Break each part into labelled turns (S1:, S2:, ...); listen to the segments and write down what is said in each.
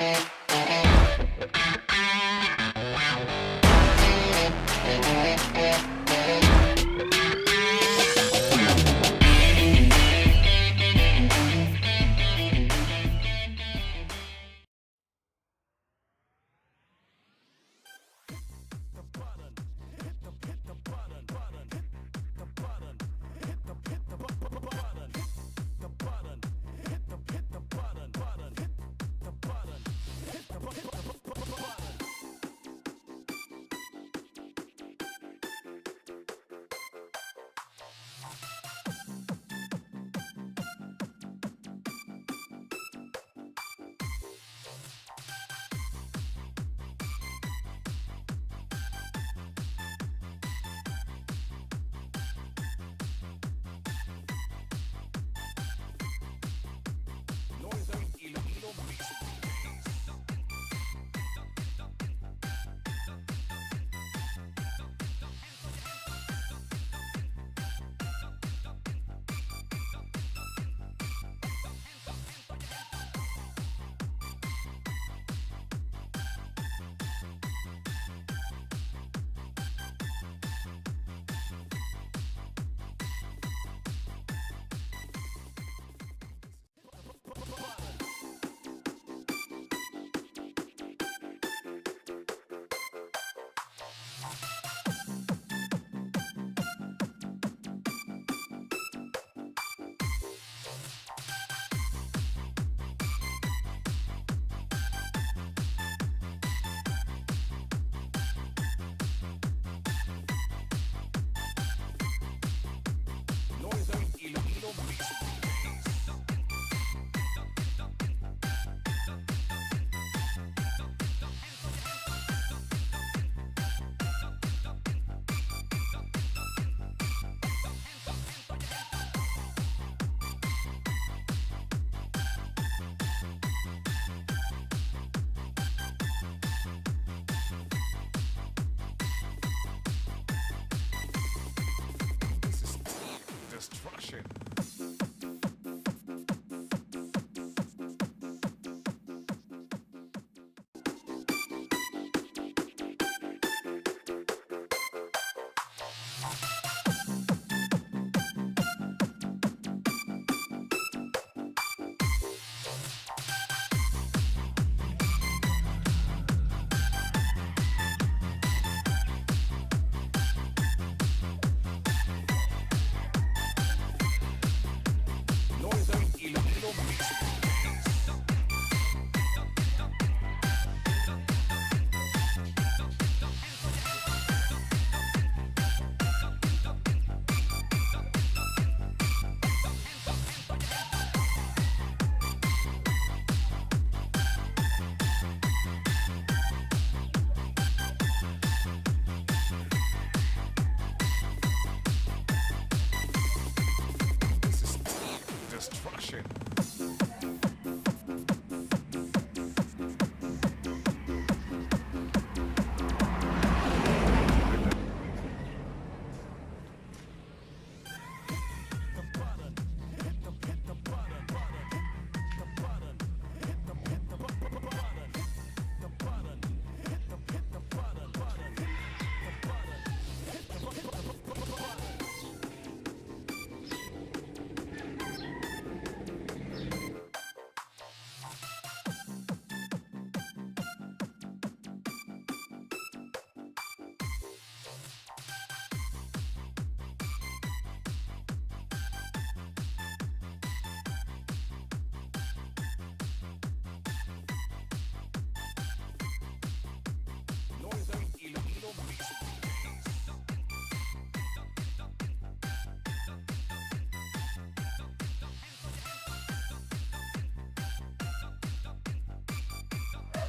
S1: Thank you.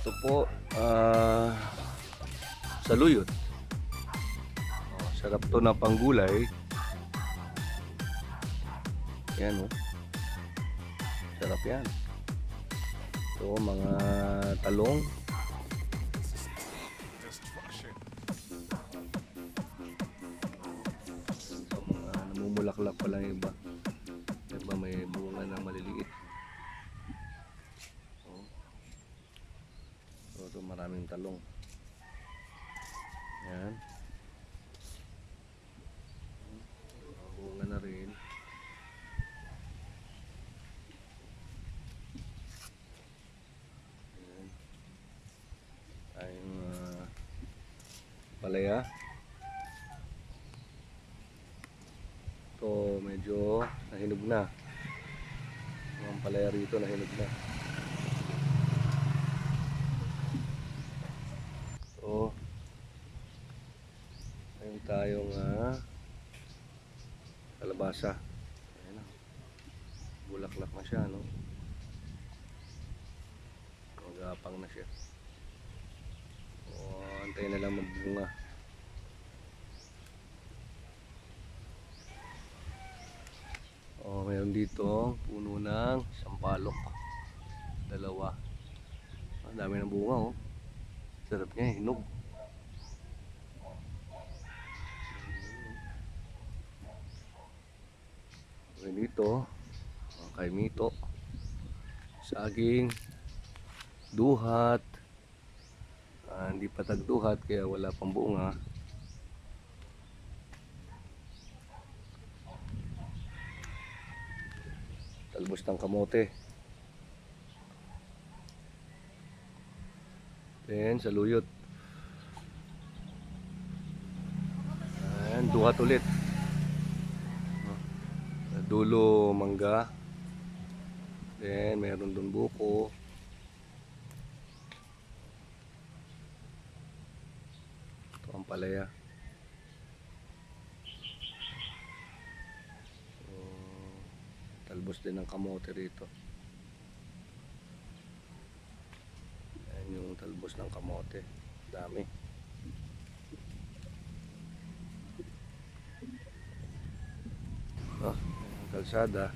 S2: Ito po, ah, saluyot. Oh, sarap to na panggulay. Yan oh. Sarap yan. Ito, mga talong. Ito, mga namumulaklak pa lang yung iba. Daming talong. Yan. Bunga na rin. Yan. Tayong ah, palaya. Ito medyo nahinog na. Ang palaya rito nahinog na. So, ayun tayong ah, kalabasa. Ayan na. Bulaklak na siya, no? Magapang na siya. O, antayin na lang magbunga. O, mayroon dito puno ng sampalok. Dalawa. Ang dami ng bunga, oh. Sarap niya, hinog. Okay, dito, kay Mito, saging, duhat, Ah, hindi pa tagduhat kaya wala pang bunga. Talbos ng kamote. Then, saluyot. Ayan, duhat ulit. Dulo, mangga. Then, meron dun buko. Ito ang palaya. So, talbos din ng kamote rito. Ayan yung talbos kamote. Dami. Ayan, kalsada.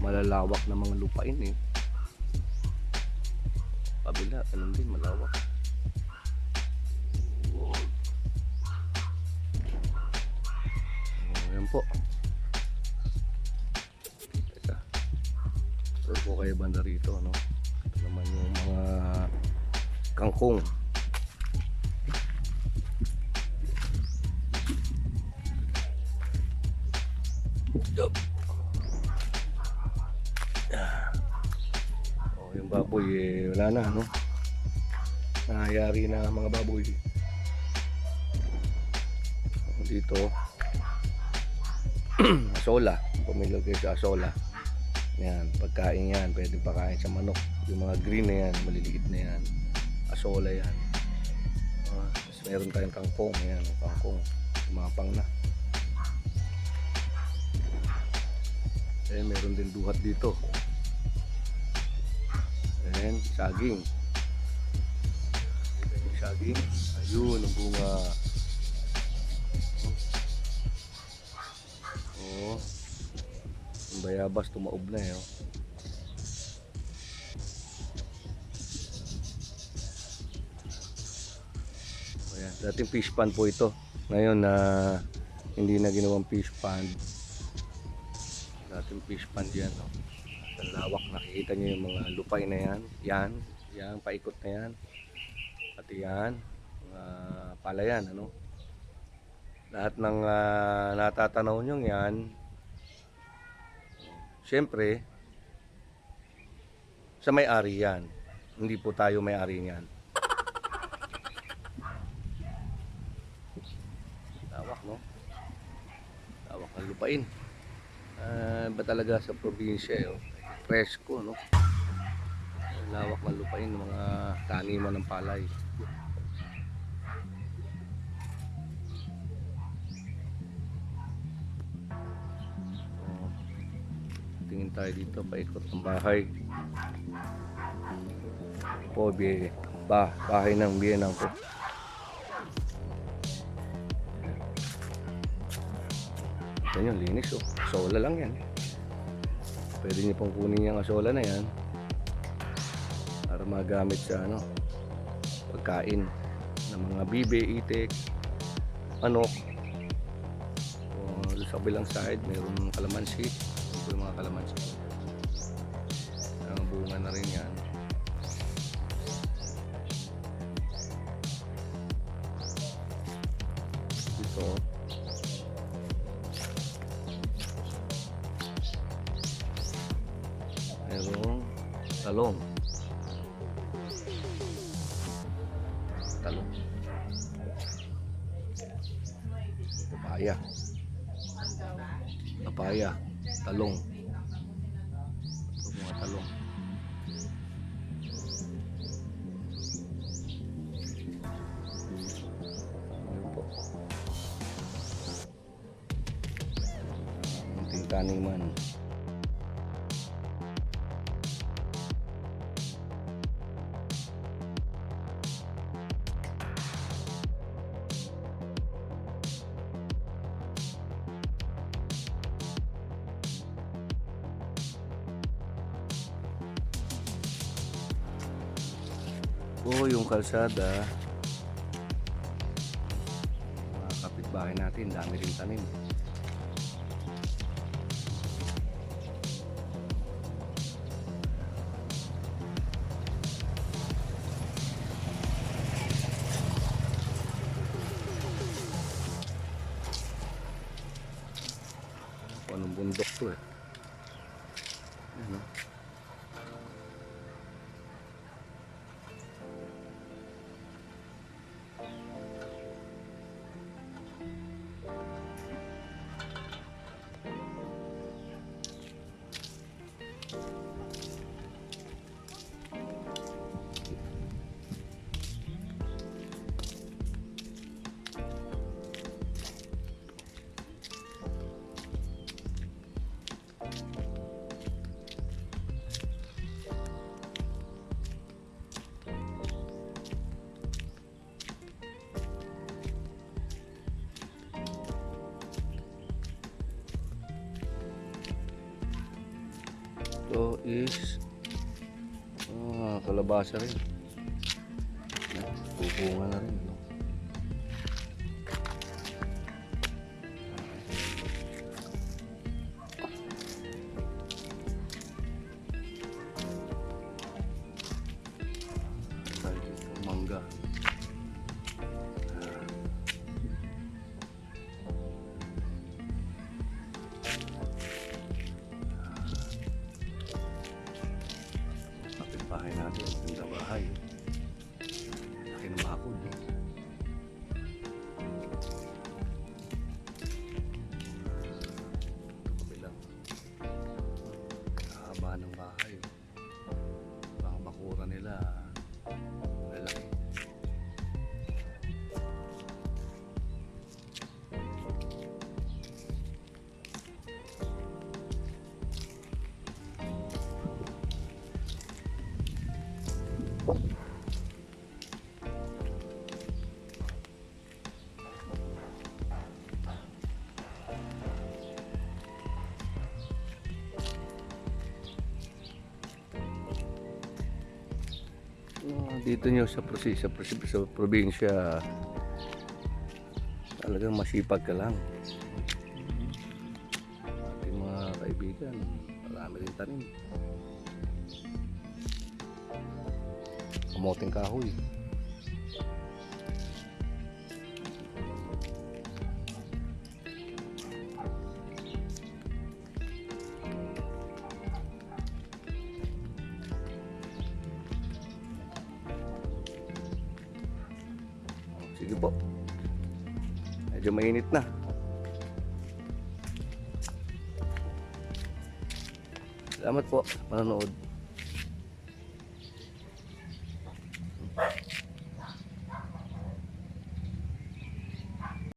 S2: Malalawak na mga lupain eh. Kabila, ganun din, malawak. Kangkong. Yup. Oh, yung baboy eh, wala na, no? Nangyayari na mga baboy. Dito, asola. Pumilog kayo sa asola. Yan, pagkain yan, pwede pakain sa manok. Yung mga green na yan, maliliit na yan. Asola yan. Ah, tapos meron tayong kangkong, yan, kangkong. Yung mga pang na. Eh, meron din duhat dito. Ayan, saging. Yung saging. Ayun, ang bunga. Oo. Oh. Yung bayabas, tumaob na eh. Oh. Ayan, dating fish pond po ito. Ngayon na hindi na ginawang fish pond. Dating fish pond yan. Oh. Ang lawak, nakikita nyo yung mga lupay na yan. Yan, yan, paikot na yan. Pati yan, mga palayan, ano. Lahat ng ah, natatanaw nyo yan, Siyempre, sa may-ari yan. Hindi po tayo may-ari niyan. Lawak, no? Lawak ng lupain. Ah, ba talaga sa probinsya, oh. Presko, no? Lawak ng lupain, ng mga taniman ng palay. Oh. Tingin tayo dito, paikot ng bahay. Po, bahay ng biyenang ko. Yan yung linis oh. Sola lang yan. Pwede niyo pong kunin yung asola na yan para magamit sa ano pagkain ng mga bibe, itik, manok. O, sa kabilang side, mayroon kalamansi. Ito yung mga kalamansi. Ang bunga na rin yan. Ito. Talong. Papaya. Papaya. Talong. Ito mga talong. Oo, yung kalsada. Mga kapitbahay natin, dami rin tanim. Kung anong bundok to eh. Ito is ah, kalabasa rin. Pupunga na rin. No? Dito, mangga. Dito nyo sa prosi- sa, sa probinsya talagang masipag ka lang. Ating mga kaibigan marami rin tanim. Kamoting kahoy Medyo mainit na. Salamat po sa panonood.